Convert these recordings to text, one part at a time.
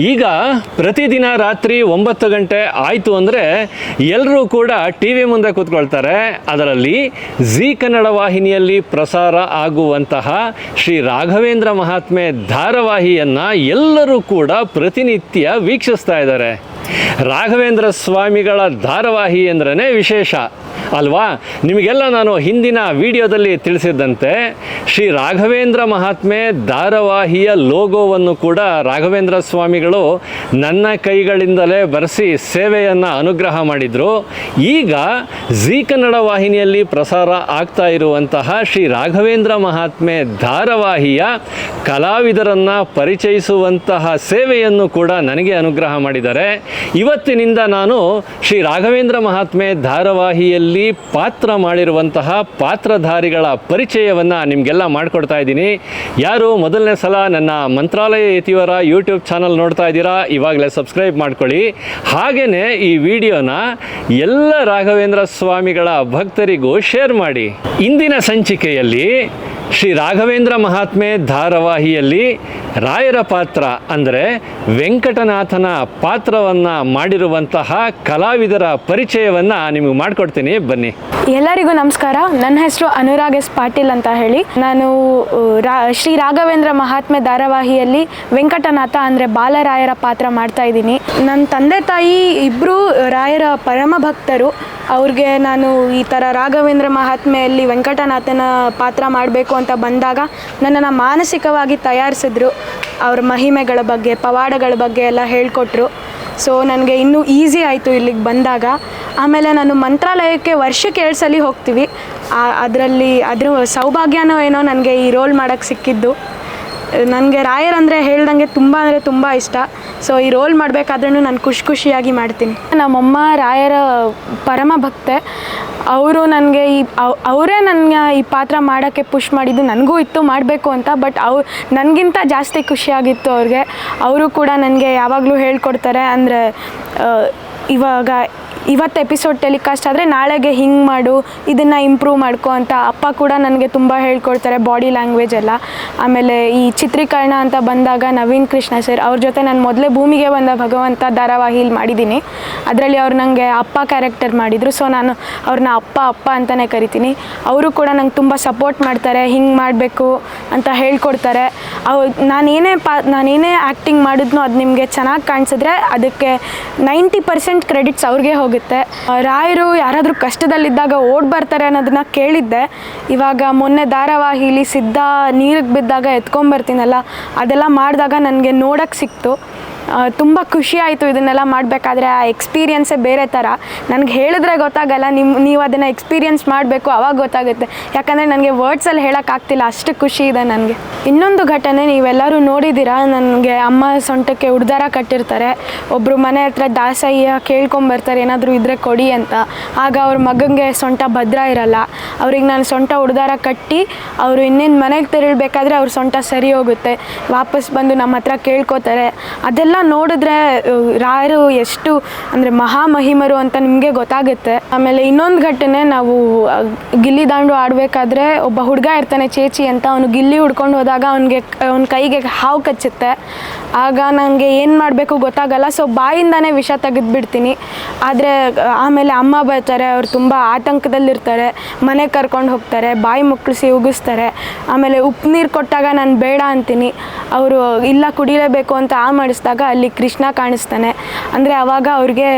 ಈಗ ಪ್ರತಿದಿನ ರಾತ್ರಿ ಒಂಬತ್ತು ಗಂಟೆ ಆಯಿತು ಅಂದರೆ ಎಲ್ಲರೂ ಕೂಡ ಟಿ ವಿ ಮುಂದೆ ಕೂತ್ಕೊಳ್ತಾರೆ. ಅದರಲ್ಲಿ ಜಿ ಕನ್ನಡ ವಾಹಿನಿಯಲ್ಲಿ ಪ್ರಸಾರ ಆಗುವಂತಹ ಶ್ರೀ ರಾಘವೇಂದ್ರ ಮಹಾತ್ಮೆ ಧಾರಾವಾಹಿಯನ್ನು ಎಲ್ಲರೂ ಕೂಡ ಪ್ರತಿನಿತ್ಯ ವೀಕ್ಷಿಸ್ತಾ ಇದ್ದಾರೆ. ರಾಘವೇಂದ್ರ ಸ್ವಾಮಿಗಳ ಧಾರಾವಾಹಿ ಅಂದ್ರೇ ವಿಶೇಷ, ಅಲ್ವಾ? ನಿಮಗೆಲ್ಲ ನಾನು ಹಿಂದಿನ ವಿಡಿಯೋದಲ್ಲಿ ತಿಳಿಸಿದ್ದಂತೆ, ಶ್ರೀ ರಾಘವೇಂದ್ರ ಮಹಾತ್ಮೆ ಧಾರಾವಾಹಿಯ ಲೋಗೋವನ್ನು ಕೂಡ ರಾಘವೇಂದ್ರ ಸ್ವಾಮಿಗಳು ನನ್ನ ಕೈಗಳಿಂದಲೇ ಬರೆಸಿ ಸೇವೆಯನ್ನು ಅನುಗ್ರಹ ಮಾಡಿದರು. ಈಗ ಜಿ ಕನ್ನಡ ವಾಹಿನಿಯಲ್ಲಿ ಪ್ರಸಾರ ಆಗ್ತಾ ಇರುವಂತಹ ಶ್ರೀ ರಾಘವೇಂದ್ರ ಮಹಾತ್ಮೆ ಧಾರಾವಾಹಿಯ ಕಲಾವಿದರನ್ನು ಪರಿಚಯಿಸುವಂತಹ ಸೇವೆಯನ್ನು ಕೂಡ ನನಗೆ ಅನುಗ್ರಹ ಮಾಡಿದ್ದಾರೆ. ಇವತ್ತಿನಿಂದ ನಾನು ಶ್ರೀ ರಾಘವೇಂದ್ರ ಮಹಾತ್ಮೆ ಧಾರಾವಾಹಿಯಲ್ಲಿ ಪಾತ್ರ ಮಾಡಿರುವಂತಹ ಪಾತ್ರಧಾರಿಗಳ ಪರಿಚಯವನ್ನು ನಿಮಗೆಲ್ಲ ಮಾಡಿಕೊಡ್ತಾ ಇದ್ದೀನಿ. ಯಾರು ಮೊದಲನೇ ಸಲ ನನ್ನ ಮಂತ್ರಾಲಯ ಯತಿಯವರ ಯೂಟ್ಯೂಬ್ ಚಾನಲ್ ನೋಡ್ತಾ ಇದ್ದೀರಾ, ಇವಾಗಲೇ ಸಬ್ಸ್ಕ್ರೈಬ್ ಮಾಡ್ಕೊಳ್ಳಿ. ಹಾಗೆಯೇ ಈ ವಿಡಿಯೋನ ಎಲ್ಲ ರಾಘವೇಂದ್ರ ಸ್ವಾಮಿಗಳ ಭಕ್ತರಿಗೂ ಶೇರ್ ಮಾಡಿ. ಇಂದಿನ ಸಂಚಿಕೆಯಲ್ಲಿ ಶ್ರೀ ರಾಘವೇಂದ್ರ ಮಹಾತ್ಮೆ ಧಾರಾವಾಹಿಯಲ್ಲಿ ರಾಯರ ಪಾತ್ರ ಅಂದರೆ ವೆಂಕಟನಾಥನ ಪಾತ್ರವನ್ನು ಮಾಡಿರುವಂತಹ ಕಲಾವಿದರ ಪರಿಚಯವನ್ನು ನಿಮಗೆ ಮಾಡಿಕೊಡ್ತೀನಿ. ಬನ್ನಿ. ಎಲ್ಲರಿಗೂ ನಮಸ್ಕಾರ. ನನ್ನ ಹೆಸರು ಅನುರಾಗ್ ಎಸ್ ಪಾಟೀಲ್ ಅಂತ ಹೇಳಿ. ನಾನು ರಾ, ಶ್ರೀ ರಾಘವೇಂದ್ರ ಮಹಾತ್ಮೆ ಧಾರಾವಾಹಿಯಲ್ಲಿ ವೆಂಕಟನಾಥ ಅಂದರೆ ಬಾಲರಾಯರ ಪಾತ್ರ ಮಾಡ್ತಾ ಇದ್ದೀನಿ. ನನ್ನ ತಂದೆ ತಾಯಿ ಇಬ್ಬರು ರಾಯರ ಪರಮ ಭಕ್ತರು ಅವ್ರಿಗೆ ನಾನು ಈ ಥರ ರಾಘವೇಂದ್ರ ಮಹಾತ್ಮೆಯಲ್ಲಿ ವೆಂಕಟನಾಥನ ಪಾತ್ರ ಮಾಡಬೇಕು ಅಂತ ಬಂದಾಗ ನನ್ನನ್ನು ಮಾನಸಿಕವಾಗಿ ತಯಾರಿಸಿದ್ರು. ಅವ್ರ ಮಹಿಮೆಗಳ ಬಗ್ಗೆ, ಪವಾಡಗಳ ಬಗ್ಗೆ ಎಲ್ಲ ಹೇಳಿಕೊಟ್ರು. ಸೊ ನನಗೆ ಇನ್ನೂ ಈಸಿ ಆಯಿತು ಇಲ್ಲಿಗೆ ಬಂದಾಗ. ಆಮೇಲೆ ನಾನು ಮಂತ್ರಾಲಯಕ್ಕೆ ವರ್ಷಕ್ಕೆ ಎರಡು ಸಲ ಹೋಗ್ತೀವಿ. ಅದರಲ್ಲಿ ಅದ್ರ ಸೌಭಾಗ್ಯನೋ ಏನೋ ನನಗೆ ಈ ರೋಲ್ ಮಾಡೋಕ್ಕೆ ಸಿಕ್ಕಿದ್ದು. ನನಗೆ ರಾಯರಂದರೆ ಹೇಳ್ದಂಗೆ ತುಂಬ ಅಂದರೆ ತುಂಬ ಇಷ್ಟ. ಸೊ ಈ ರೋಲ್ ಮಾಡಬೇಕಾದ್ರೂ ನಾನು ಖುಷಿ ಖುಷಿಯಾಗಿ ಮಾಡ್ತೀನಿ. ನಮ್ಮಮ್ಮ ರಾಯರ ಪರಮ ಭಕ್ತೆ. ಅವರು ನನಗೆ ಈ ಅವರೇ ನನ್ನ ಈ ಪಾತ್ರ ಮಾಡೋಕ್ಕೆ ಪುಷ್ ಮಾಡಿದ್ದು ನನಗೂ ಇತ್ತು ಮಾಡಬೇಕು ಅಂತ ಬಟ್ ಅವ್ರು ನನಗಿಂತ ಜಾಸ್ತಿ ಖುಷಿಯಾಗಿತ್ತು ಅವ್ರಿಗೆ. ಅವರು ಕೂಡ ನನಗೆ ಯಾವಾಗಲೂ ಹೇಳ್ಕೊಡ್ತಾರೆ ಅಂದರೆ ಇವಾಗ ಇವತ್ತು ಎಪಿಸೋಡ್ ಟೆಲಿಕಾಸ್ಟ್ ಆದರೆ ನಾಳೆಗೆ ಹಿಂಗೆ ಮಾಡು, ಇದನ್ನು ಇಂಪ್ರೂವ್ ಮಾಡ್ಕೊ ಅಂತ ಅಪ್ಪ ಕೂಡ ನನಗೆ ತುಂಬ ಹೇಳ್ಕೊಡ್ತಾರೆ ಬಾಡಿ ಲ್ಯಾಂಗ್ವೇಜ್ ಎಲ್ಲ. ಆಮೇಲೆ ಈ ಚಿತ್ರೀಕರಣ ಅಂತ ಬಂದಾಗ ನವೀನ್ ಕೃಷ್ಣ ಸರ್ ಅವ್ರ ಜೊತೆ ನಾನು ಮೊದಲೇ ಭೂಮಿಗೆ ಬಂದ ಭಗವಂತ ಧಾರಾವಾಹಿಲಿ ಮಾಡಿದ್ದೀನಿ. ಅದರಲ್ಲಿ ಅವ್ರು ನನಗೆ ಅಪ್ಪ ಕ್ಯಾರೆಕ್ಟರ್ ಮಾಡಿದರು ಸೊ ನಾನು ಅವ್ರನ್ನ ಅಪ್ಪ ಅಪ್ಪ ಅಂತಲೇ ಕರಿತೀನಿ. ಅವರು ಕೂಡ ನಂಗೆ ತುಂಬ ಸಪೋರ್ಟ್ ಮಾಡ್ತಾರೆ, ಹಿಂಗೆ ಮಾಡಬೇಕು ಅಂತ ಹೇಳ್ಕೊಡ್ತಾರೆ. ಅವ್ ನಾನೇನೇ ಪಾ ನಾನೇನೇ ಆ್ಯಕ್ಟಿಂಗ್ ಮಾಡಿದ್ನೋ ಅದು ನಿಮಗೆ ಚೆನ್ನಾಗಿ ಕಾಣಿಸಿದ್ರೆ ಅದಕ್ಕೆ ನೈಂಟಿ ಪರ್ಸೆಂಟ್ ಕ್ರೆಡಿಟ್ಸ್ ಅವ್ರಿಗೆ ಹೋಗುತ್ತೆ. ರಾಯರು ಯಾರಾದರೂ ಕಷ್ಟದಲ್ಲಿದ್ದಾಗ ಓಡ್ ಬರ್ತಾರೆ ಅನ್ನೋದನ್ನ ಕೇಳಿದ್ದೆ. ಇವಾಗ ಮೊನ್ನೆ ಧಾರಾವಾಹಿಲಿ ಸಿದ್ಧ ನೀರಿಗೆ ಬಿದ್ದಾಗ ಎತ್ಕೊಂಬರ್ತೀನಲ್ಲ ಅದೆಲ್ಲ ಮಾಡಿದಾಗ ನನಗೆ ನೋಡೋಕ್ಕೆ ಸಿಕ್ತು. ತುಂಬ ಖುಷಿ ಆಯಿತು ಇದನ್ನೆಲ್ಲ ಮಾಡಬೇಕಾದ್ರೆ ಆ ಎಕ್ಸ್ಪೀರಿಯನ್ಸೇ ಬೇರೆ ಥರ ನನಗೆ ಹೇಳಿದ್ರೆ ಗೊತ್ತಾಗಲ್ಲ ನಿಮ್ಮ ನೀವು ಅದನ್ನು ಎಕ್ಸ್ಪೀರಿಯೆನ್ಸ್ ಮಾಡಬೇಕು, ಅವಾಗ ಗೊತ್ತಾಗುತ್ತೆ. ಯಾಕಂದರೆ ನನಗೆ ವರ್ಡ್ಸಲ್ಲಿ ಹೇಳೋಕ್ಕಾಗ್ತಿಲ್ಲ ಅಷ್ಟು ಖುಷಿ ಇದೆ ನನಗೆ. ಇನ್ನೊಂದು ಘಟನೆ ನೀವೆಲ್ಲರೂ ನೋಡಿದ್ದೀರಾ? ನನಗೆ ಅಮ್ಮ ಸೊಂಟಕ್ಕೆ ಉಡ್ದಾರ ಕಟ್ಟಿರ್ತಾರೆ. ಒಬ್ಬರು ಮನೆ ಹತ್ರ ದಾಸಯ್ಯ ಕೇಳ್ಕೊಂಬರ್ತಾರೆ, ಏನಾದರೂ ಇದ್ದರೆ ಕೊಡಿ ಅಂತ. ಆಗ ಅವ್ರ ಮಗನಿಗೆ ಸೊಂಟ ಭದ್ರ ಇರಲ್ಲ. ಅವ್ರಿಗೆ ನಾನು ಸೊಂಟ ಉಡ್ದಾರ ಕಟ್ಟಿ, ಅವರು ಇನ್ನೇನು ಮನೆಗೆ ತೆರಳಬೇಕಾದ್ರೆ ಅವ್ರ ಸೊಂಟ ಸರಿ ಹೋಗುತ್ತೆ. ವಾಪಸ್ ಬಂದು ನಮ್ಮ ಹತ್ರ ಕೇಳ್ಕೊತಾರೆ. ಅದೆಲ್ಲ ನೋಡಿದ್ರೆ ಅಹ್, ರಾಯರು ಎಷ್ಟು ಅಂದರೆ ಮಹಾಮಹಿಮರು ಅಂತ ನಿಮಗೆ ಗೊತ್ತಾಗುತ್ತೆ. ಆಮೇಲೆ ಇನ್ನೊಂದು ಘಟನೆ ನಾವು ಗಿಲ್ಲಿ ದಾಂಡು ಆಡಬೇಕಾದ್ರೆ ಒಬ್ಬ ಹುಡುಗ ಇರ್ತಾನೆ ಚೇಚಿ ಅಂತ ಅವನು ಗಿಲ್ಲಿ ಹುಡ್ಕೊಂಡು ಹೋದಾಗ ಅವನಿಗೆ ಅವನ ಕೈಗೆ ಹಾವು ಕಚ್ಚುತ್ತೆ. ಆಗ ನನಗೆ ಏನು ಮಾಡಬೇಕು ಗೊತ್ತಾಗಲ್ಲ ಸೊ ಬಾಯಿಂದಾನೇ ವಿಷ ತೆಗೆದುಬಿಡ್ತೀನಿ ಆದರೆ ಆಮೇಲೆ ಅಮ್ಮ ಬರ್ತಾರೆ ಅವ್ರು ತುಂಬ ಆತಂಕದಲ್ಲಿರ್ತಾರೆ. ಮನೆ ಕರ್ಕೊಂಡು ಹೋಗ್ತಾರೆ ಬಾಯಿ ಮುಕ್ಕಳಿಸಿ ಉಗಿಸ್ತಾರೆ. ಆಮೇಲೆ ಉಪ್ಪು ನೀರು ಕೊಟ್ಟಾಗ ನಾನು ಬೇಡ ಅಂತೀನಿ. ಅವರು ಇಲ್ಲ ಕುಡಿಲೇಬೇಕು ಅಂತ ಆ ಮಾಡಿಸಿದಾಗ ಅಲ್ಲಿ ಕೃಷ್ಣ ಕಾಣಿಸ್ತಾನೆ. ಅಂದರೆ ಆವಾಗ ಅವ್ರಿಗೆ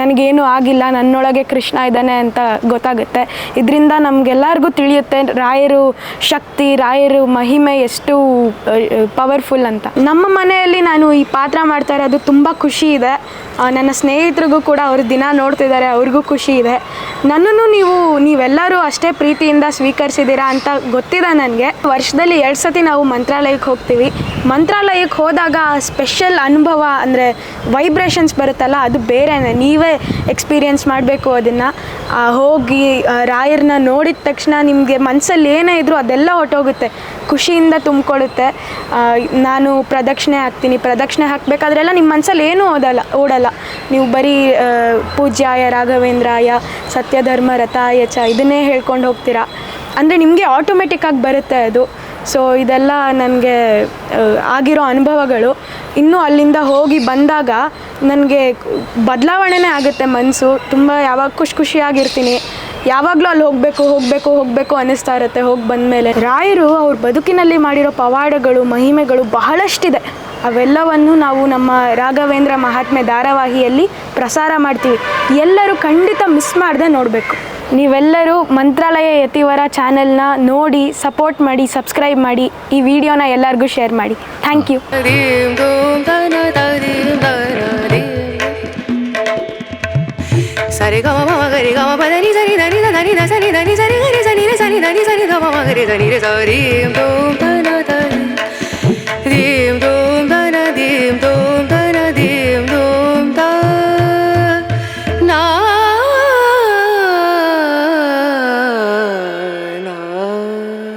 ನನಗೇನು ಆಗಿಲ್ಲ, ನನ್ನೊಳಗೆ ಕೃಷ್ಣ ಇದ್ದಾನೆ ಅಂತ ಗೊತ್ತಾಗುತ್ತೆ. ಇದರಿಂದ ನಮಗೆಲ್ಲರಿಗೂ ತಿಳಿಯುತ್ತೆ, ರಾಯರು ಶಕ್ತಿ, ರಾಯರು ಮಹಿಮೆ ಎಷ್ಟು ಪವರ್ಫುಲ್ ಅಂತ. ನಮ್ಮ ಮನೆಯಲ್ಲಿ ನಾನು ಈ ಪಾತ್ರ ಮಾಡ್ತಾ ಇರೋದು ತುಂಬ ಖುಷಿ ಇದೆ. ನನ್ನ ಸ್ನೇಹಿತರಿಗೂ ಕೂಡ ಅವರು ದಿನ ನೋಡ್ತಿದ್ದಾರೆ, ಅವ್ರಿಗೂ ಖುಷಿ ಇದೆ. ನನ್ನನ್ನು ನೀವು, ನೀವೆಲ್ಲರೂ ಅಷ್ಟೇ ಪ್ರೀತಿಯಿಂದ ಸ್ವೀಕರಿಸಿದ್ದೀರಾ ಅಂತ ಗೊತ್ತಿದೆ ನನಗೆ. ವರ್ಷದಲ್ಲಿ ಎರಡು ಸತಿ ನಾವು ಮಂತ್ರಾಲಯಕ್ಕೆ ಹೋಗ್ತೀವಿ. ಮಂತ್ರಾಲಯಕ್ಕೆ ಹೋದಾಗ ಸ್ಪೆಷಲ್ ಅನುಭವ ಅಂದರೆ ವೈಬ್ರೇಷನ್ಸ್ ಬರುತ್ತಲ್ಲ, ಅದು ಬೇರೆನೇ, ನೀವೇ ಎಕ್ಸ್ಪೀರಿಯೆನ್ಸ್ ಮಾಡಬೇಕು ಅದನ್ನು. ಹೋಗಿ ರಾಯರನ್ನ ನೋಡಿದ ತಕ್ಷಣ ನಿಮಗೆ ಮನಸ್ಸಲ್ಲಿ ಏನೇ ಇದ್ದರೂ ಅದೆಲ್ಲ ಹೊಟ್ಟೋಗುತ್ತೆ ಖುಷಿಯಿಂದ ತುಂಬಿಕೊಳ್ಳುತ್ತೆ. ನಾನು ಪ್ರದಕ್ಷಿಣೆ ಹಾಕ್ತೀನಿ, ಪ್ರದಕ್ಷಿಣೆ ಹಾಕಬೇಕಾದ್ರೆಲ್ಲ ನಿಮ್ಮ ಮನಸ್ಸಲ್ಲಿ ಏನೂ ಓದಲ್ಲ, ಓಡಲ್ಲ. ನೀವು ಬರೀ ಪೂಜ್ಯಾಯ, ರಾಘವೇಂದ್ರಾಯ, ಸತ್ಯಧರ್ಮ ರಥಾಯ ಚ ಇದನ್ನೇ ಹೇಳ್ಕೊಂಡು ಹೋಗ್ತೀರಾ? ಅಂದರೆ ನಿಮಗೆ ಆಟೋಮೆಟಿಕ್ಕಾಗಿ ಬರುತ್ತೆ ಅದು. ಸೊ ಇದೆಲ್ಲ ನನಗೆ ಆಗಿರೋ ಅನುಭವಗಳು. ಇನ್ನೂ ಅಲ್ಲಿಂದ ಹೋಗಿ ಬಂದಾಗ ನನಗೆ ಬದಲಾವಣೆನೇ ಆಗುತ್ತೆ ಮನಸ್ಸು ತುಂಬ ಯಾವಾಗ ಖುಷಿ ಖುಷಿಯಾಗಿರ್ತೀನಿ. ಯಾವಾಗಲೂ ಅಲ್ಲಿ ಹೋಗಬೇಕು ಹೋಗಬೇಕು ಹೋಗಬೇಕು ಅನ್ನಿಸ್ತಾ ಇರುತ್ತೆ. ಹೋಗಿ ಬಂದಮೇಲೆ ರಾಯರು ಅವ್ರ ಬದುಕಿನಲ್ಲಿ ಮಾಡಿರೋ ಪವಾಡಗಳು, ಮಹಿಮೆಗಳು ಬಹಳಷ್ಟಿದೆ. ಅವೆಲ್ಲವನ್ನು ನಾವು ನಮ್ಮ ರಾಘವೇಂದ್ರ ಮಹಾತ್ಮೆ ಧಾರಾವಾಹಿಯಲ್ಲಿ ಪ್ರಸಾರ ಮಾಡ್ತೀವಿ. ಎಲ್ಲರೂ ಖಂಡಿತ ಮಿಸ್ ಮಾಡದೆ ನೋಡಬೇಕು. ನೀವೆಲ್ಲರೂ ಮಂತ್ರಾಲಯ ಯತಿವರ ಚಾನೆಲ್ನ ನೋಡಿ, ಸಪೋರ್ಟ್ ಮಾಡಿ, ಸಬ್ಸ್ಕ್ರೈಬ್ ಮಾಡಿ, ಈ ವಿಡಿಯೋನ ಎಲ್ಲರಿಗೂ ಶೇರ್ ಮಾಡಿ. Thank you. sari ga ma ma ga ri ga ma ni sa da ni da da ni da sa da ni sa ri ga ri ni da sa da ni sa ri ga da ni da sa